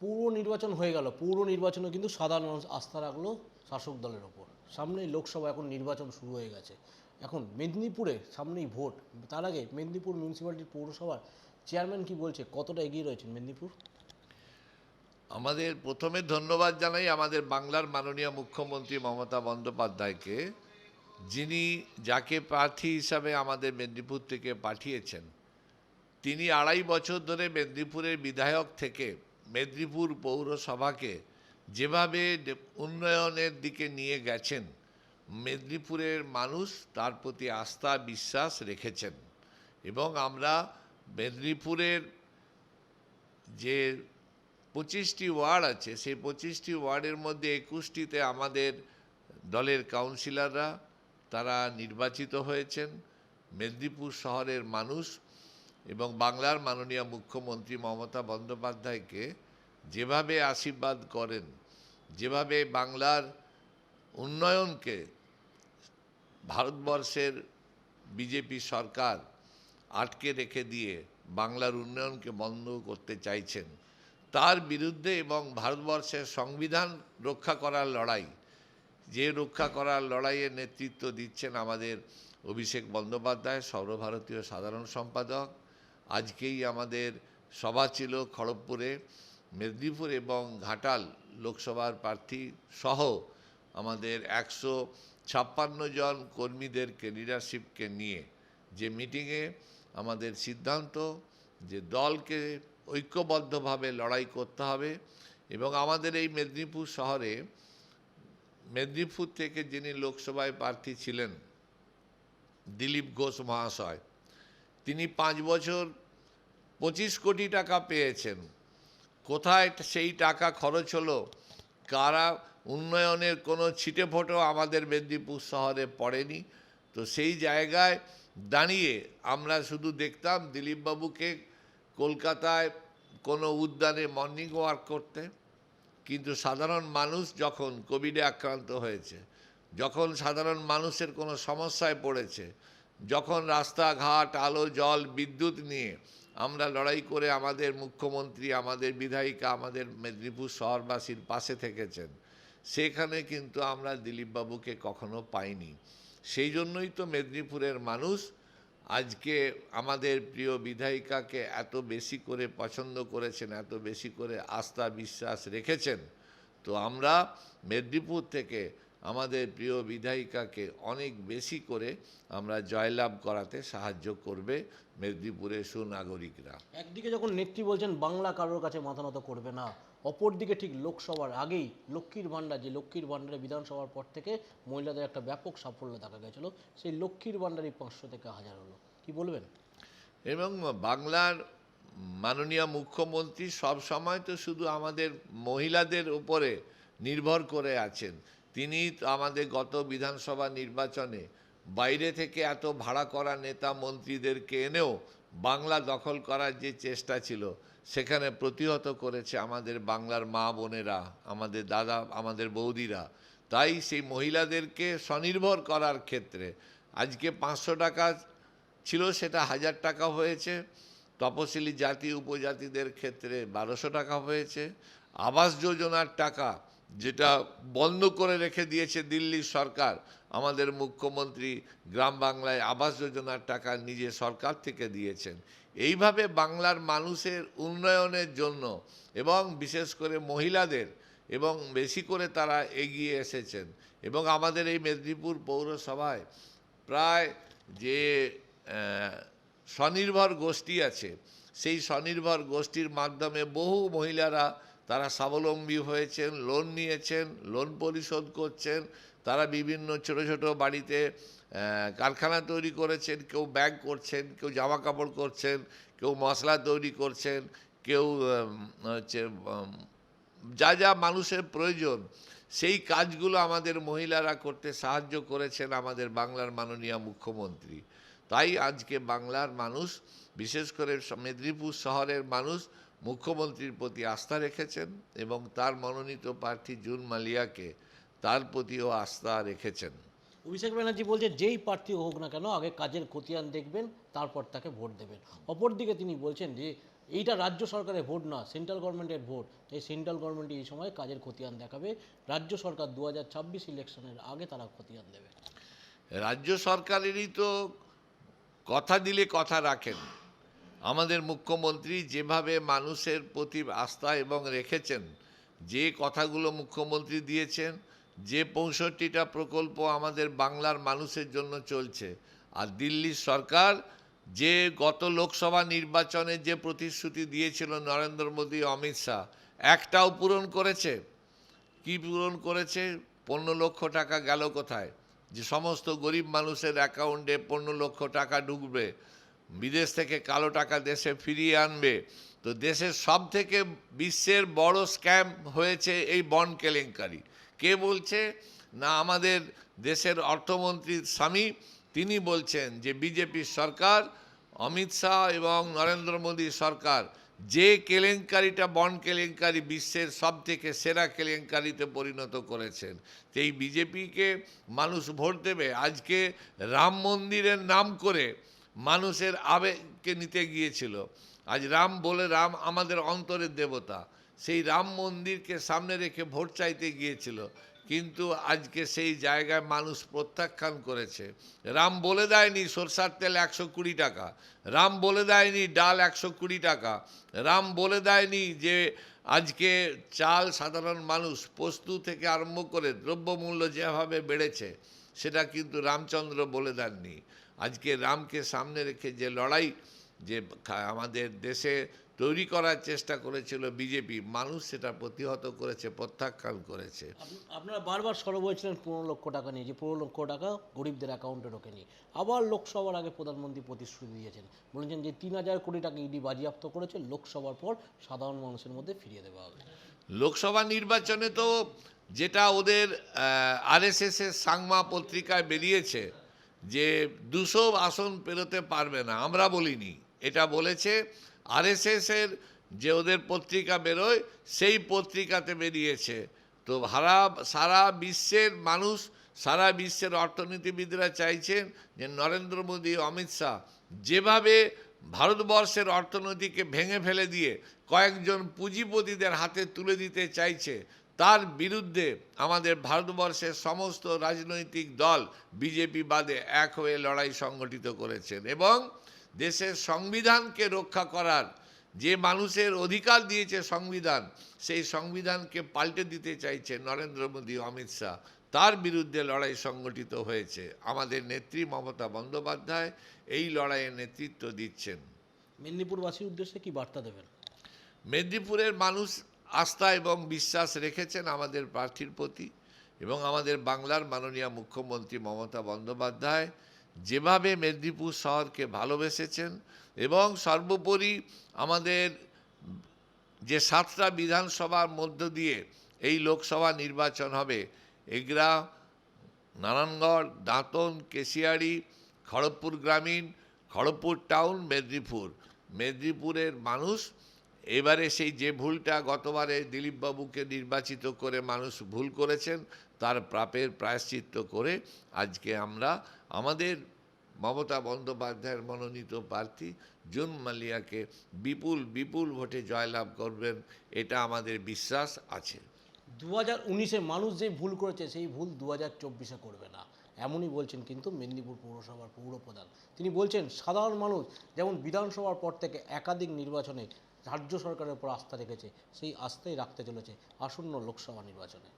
পুরো নির্বাচন হয়ে গেল, পুরো নির্বাচনে কিন্তু সাধারণ মানুষ আস্থা রাখল শাসক দলের ওপর। সামনেই লোকসভা, এখন নির্বাচন শুরু হয়ে গেছে। এখন মেদিনীপুরে সামনেই ভোট। তার আগে মেদিনীপুর মিউনিসিপ্যালিটির পৌরসভার চেয়ারম্যান কি বলছে? কতটা এগিয়ে রয়েছেন মেদিনীপুর? আমাদের প্রথমে ধন্যবাদ জানাই আমাদের বাংলার মাননীয় মুখ্যমন্ত্রী মমতা বন্দ্যোপাধ্যায়কে, যিনি যাকে প্রার্থী হিসাবে আমাদের মেদিনীপুর থেকে পাঠিয়েছেন। তিনি আড়াই বছর ধরে মেদিনীপুরের বিধায়ক থেকে মেদিনীপুর পৌরসভাকে যেভাবে উন্নয়নের দিকে নিয়ে গেছেন, মেদিনীপুরের মানুষ তার প্রতি আস্থা, বিশ্বাস রেখেছেন। এবং আমরা মেদিনীপুরের যে পঁচিশটি ওয়ার্ড আছে, সেই পঁচিশটি ওয়ার্ডের মধ্যে একুশটিতে আমাদের দলের কাউন্সিলররা, তারা নির্বাচিত হয়েছেন। মেদিনীপুর শহরের মানুষ এবং বাংলার মাননীয় মুখ্যমন্ত্রী মমতা বন্দ্যোপাধ্যায়কে যেভাবে আশীর্বাদ করেন, যেভাবে বাংলার উন্নয়নকে ভারতবর্ষের বিজেপি সরকার আটকে রেখে দিয়ে বাংলার উন্নয়নকে বন্ধ করতে চাইছেন, তার বিরুদ্ধে এবং ভারতবর্ষের সংবিধান রক্ষা করার লড়াই, যে রক্ষা করার লড়াইয়ের নেতৃত্ব দিচ্ছেন আমাদের অভিষেক বন্দ্যোপাধ্যায়, সর্বভারতীয় সাধারণ সম্পাদক আজকেই আমাদের সভা ছিল খড়গপুরে, মেদিনীপুর এবং ঘাটাল লোকসভার প্রার্থী সহ আমাদের একশো ছাপ্পান্ন জন কর্মীদেরকে লিডারশিপকে নিয়ে যে মিটিংয়ে আমাদের সিদ্ধান্ত যে দলকে ঐক্যবদ্ধভাবে লড়াই করতে হবে এবং আমাদের এই মেদিনীপুর শহরে, মেদিনীপুর থেকে যিনি লোকসভায় প্রার্থী ছিলেন দিলীপ ঘোষ মহাশয় তিনি পাঁচ বছর পঁচিশ কোটি টাকা পেয়েছেন। কোথায় সেই টাকা খরচ হলো? কারা উন্নয়নের কোনো ছিটে ফোটো আমাদের মেদিনীপুর শহরে পড়েনি? তো সেই জায়গায় দাঁড়িয়ে আমরা শুধু দেখতাম দিলীপবাবুকে কলকাতায় কোনো উদ্যানে মর্নিং ওয়াক করতে। কিন্তু সাধারণ মানুষ যখন কোভিডে আক্রান্ত হয়েছে, যখন সাধারণ মানুষের কোনো সমস্যায় পড়েছে যখন রাস্তাঘাট, আলো, জল, বিদ্যুৎ নিয়ে আমরা লড়াই করে আমাদের মুখ্যমন্ত্রী, আমাদের বিধায়িকা, আমাদের মেদিনীপুর শহরবাসীর পাশে থেকেছেন, সেখানে কিন্তু আমরা দিলীপবাবুকে কখনো পাইনি। সেই জন্যই তো মেদিনীপুরের মানুষ আজকে আমাদের প্রিয় বিধায়িকাকে এত বেশি করে পছন্দ করেছেন, এত বেশি করে আস্থা, বিশ্বাস রেখেছেন, তো আমরা মেদিনীপুর থেকে আমাদের প্রিয় বিধায়িকাকে অনেক বেশি করে আমরা জয়লাভ করাতে সাহায্য করবে মেদিনীপুরের সুনাগরিকরা। একদিকে যখন নেত্রী বলছেন বাংলা কারোর কাছে মাথা নত করবে না অপরদিকে ঠিক লোকসভার আগেই লক্ষ্মীর ভাণ্ডার যে লক্ষ্মীর ভাণ্ডারে বিধানসভার পর থেকে মহিলাদের একটা ব্যাপক সাফল্য দেখা গেছিল সেই লক্ষ্মীর ভাণ্ডারই পাঁচশো থেকে হাজার হলো। কি বলবেন? এবং বাংলার মাননীয় মুখ্যমন্ত্রী সব সময় তো শুধু আমাদের মহিলাদের উপরে নির্ভর করে আছেন। তিনি আমাদের গত বিধানসভা নির্বাচনে বাইরে থেকে এত ভাড়া করা নেতা মন্ত্রীদেরকে এনেও বাংলা দখল করার যে চেষ্টা ছিল, সেখানে প্রতিহত করেছে আমাদের বাংলার মা বোনেরা, আমাদের দাদা, আমাদের বৌদিরা। তাই সেই মহিলাদেরকে স্বনির্ভর করার ক্ষেত্রে আজকে পাঁচশো টাকা ছিল, সেটা হাজার টাকা হয়েছে। তপশিলি জাতি উপজাতিদের ক্ষেত্রে বারোশো টাকা হয়েছে। আবাস যোজনার টাকা যেটা বন্ধ করে রেখে দিয়েছে দিল্লির সরকার, আমাদের মুখ্যমন্ত্রী গ্রাম বাংলায় আবাস যোজনার টাকা নিজে সরকার থেকে দিয়েছেন। এইভাবে বাংলার মানুষের উন্নয়নের জন্য এবং বিশেষ করে মহিলাদের এবং বেশি করে তারা এগিয়ে এসেছেন এবং আমাদের এই মেদিনীপুর পৌরসভায় প্রায় যে স্বনির্ভর গোষ্ঠী আছে, সেই স্বনির্ভর গোষ্ঠীর মাধ্যমে বহু মহিলারা তারা স্বাবলম্বী হয়েছেন লোন নিয়েছেন লোন পরিশোধ করছেন, তারা বিভিন্ন ছোট ছোট বাড়িতে কারখানা তৈরি করেছেন, কেউ ব্যাগ করছেন, কেউ জামা কাপড় করছেন, কেউ মশলা তৈরি করছেন, কেউ হচ্ছে যা যা মানুষের প্রয়োজন, সেই কাজগুলো আমাদের মহিলারা করতে সাহায্য করেছেন আমাদের বাংলার মাননীয় মুখ্যমন্ত্রী। তাই আজকে বাংলার মানুষ, বিশেষ করে মেদিনীপুর শহরের মানুষ মুখ্যমন্ত্রীর প্রতি আস্থা রেখেছেন এবং তার মনোনীত প্রার্থী জুন মালিয়াকে তার প্রতিও আস্থা রেখেছেন। অভিষেক ব্যানার্জি বলছে যেই প্রার্থী হোক না কেন আগে কাজের খতিয়ান দেখবেন তারপর তাকে ভোট দেবেন। অপরদিকে তিনি বলছেন যে এইটা রাজ্য সরকারের ভোট না সেন্ট্রাল গভর্নমেন্টের ভোট। এই সেন্ট্রাল গভর্নমেন্ট এই সময় কাজের খতিয়ান দেখাবে। রাজ্য সরকার দু হাজার ছাব্বিশ ইলেকশনের আগে তারা খতিয়ান দেবে। রাজ্য সরকারেরই তো কথা দিলে কথা রাখেন। আমাদের মুখ্যমন্ত্রী যেভাবে মানুষের প্রতি আস্থা এবং রেখেছেন, যে কথাগুলো মুখ্যমন্ত্রী দিয়েছেন, যে পঁয়ষট্টিটা প্রকল্প আমাদের বাংলার মানুষের জন্য চলছে। আর দিল্লির সরকার যে গত লোকসভা নির্বাচনে যে প্রতিশ্রুতি দিয়েছিল নরেন্দ্র মোদী, অমিত শাহ, একটাও পূরণ করেছে। কি পূরণ করেছে? পনেরো লক্ষ টাকা গেল কোথায়? যে সমস্ত গরিব মানুষের অ্যাকাউন্টে পনেরো লক্ষ টাকা ঢুকবে। বিদেশ থেকে কালো টাকা দেশে ফিরিয়ে আনবে। তো দেশের সব থেকে বিশ্বের বড় স্ক্যাম হয়েছে এই বন্ড কেলেঙ্কারি। কে বলছে? না, আমাদের দেশের অর্থমন্ত্রীর স্বামী। তিনি বলছেন যে, বিজেপির সরকার, অমিত শাহ এবং নরেন্দ্র মোদী সরকার যে কেলেঙ্কারিটা বন কেলেঙ্কারি বিশ্বের সব থেকে সেরা কেলেঙ্কারিতে পরিণত করেছেন এই বিজেপিকে মানুষ ভোট দেবে। আজকে রাম মন্দিরের নাম করে মানুষের আবেগকে নিতে গিয়েছিল। আজ রাম বলে, রাম আমাদের অন্তরের দেবতা। সেই রাম মন্দিরকে সামনে রেখে ভোট চাইতে গিয়েছিল। কিন্তু আজকে সেই জায়গায় মানুষ প্রত্যাখ্যান করেছে। রাম বলে দেয়নি, সরষার তেল একশো কুড়ি টাকা। রাম বলে দেয়নি, ডাল একশো কুড়ি টাকা। রাম বলে দেয়নি যে, আজকে চাল সাধারণ মানুষ পোস্তু থেকে আরম্ভ করে দ্রব্যমূল্য যেভাবে বেড়েছে, সেটা কিন্তু রামচন্দ্র বলে দেননি। আজকে রামকে সামনে রেখে যে লড়াই যে আমাদের দেশে তৈরি করার চেষ্টা করেছিল বিজেপি মানুষ সেটা প্রতিহত করেছে প্রত্যাখ্যান করেছে। আপনারা বারবার সরব হয়েছিলেন পনেরো লক্ষ টাকা নিয়ে যে পনেরো লক্ষ টাকা গরিবদের অ্যাকাউন্টে ঢোকে নিয়ে আবার লোকসভার আগে প্রধানমন্ত্রী প্রতিশ্রুতি দিয়েছেন। বলেছেন যে তিন হাজার কোটি টাকা ইডি বাজেয়াপ্ত করেছে লোকসভার পর সাধারণ মানুষের মধ্যে ফিরিয়ে দেওয়া হবে। লোকসভা নির্বাচনে তো যেটা ওদের আরএসএস এর সাংমা পত্রিকায় বেরিয়েছে যে দুশো আসন পেরোতে পারবে না, আমরা বলিনি। এটা বলেছে আরএসএস এর যে ওদের পত্রিকা বেরোয়, সেই পত্রিকাতে বেরিয়েছে। তো সারা সারা বিশ্বের মানুষ, সারা বিশ্বের অর্থনীতিবিদরা চাইছেন যে নরেন্দ্র মোদী, অমিত শাহ যেভাবে ভারতবর্ষের অর্থনীতিকে ভেঙে ফেলে দিয়ে কয়েকজন পুঁজিপতিদের হাতে তুলে দিতে চাইছে তার বিরুদ্ধে আমাদের ভারতবর্ষের সমস্ত রাজনৈতিক দল বিজেপি বাদে এক হয়ে লড়াই সংগঠিত করেছেন এবং দেশের সংবিধানকে রক্ষা করার যে মানুষের অধিকার দিয়েছে সংবিধান সেই সংবিধানকে পাল্টে দিতে চাইছে নরেন্দ্র মোদী অমিত শাহ। তার বিরুদ্ধে লড়াই সংগঠিত হয়েছে। আমাদের নেত্রী মমতা বন্দ্যোপাধ্যায় এই লড়াইয়ে নেতৃত্ব দিচ্ছেন। মেদিনীপুরবাসীর উদ্দেশ্যে কি বার্তা দেবেন? মেদিনীপুরের মানুষ আস্থা এবং বিশ্বাস রেখেছেন আমাদের প্রার্থীর প্রতি এবং আমাদের বাংলার মাননীয় মুখ্যমন্ত্রী মমতা বন্দ্যোপাধ্যায় যেভাবে মেদিনীপুর শহরকে ভালোবেসেছেন এবং সর্বোপরি আমাদের যে সাতটা বিধানসভার মধ্য দিয়ে এই লোকসভা নির্বাচন হবে, এগরা, নারায়ণগড়, দাঁতন কেশিয়াড়ি খড়গপুর গ্রামীণ, খড়গপুর টাউন, মেদিনীপুর। মেদিনীপুরের মানুষ এবারে সেই যে ভুলটা গতবারে দিলীপবাবুকে নির্বাচিত করে মানুষ ভুল করেছেন, তার প্রাপের প্রায়শ্চিত্ত করে আজকে আমরা আমাদের মমতা বন্দ্যোপাধ্যায়ের মনোনীত প্রার্থী জুন মালিয়াকে বিপুল বিপুল ভোটে জয়লাভ করবেন, এটা আমাদের বিশ্বাস আছে। দু হাজার উনিশে মানুষ যে ভুল করেছে, সেই ভুল দু হাজার চব্বিশে করবে না। এমনই বলছেন কিন্তু মেদিনীপুর পৌরসভার পৌরপ্রধান। তিনি বলছেন, সাধারণ মানুষ যেমন বিধানসভার পর থেকে একাধিক নির্বাচনে রাজ্য সরকারের উপর আস্থা রেখেছে সেই আস্থাই রাখতে চলেছে আসন্ন লোকসভা নির্বাচনে।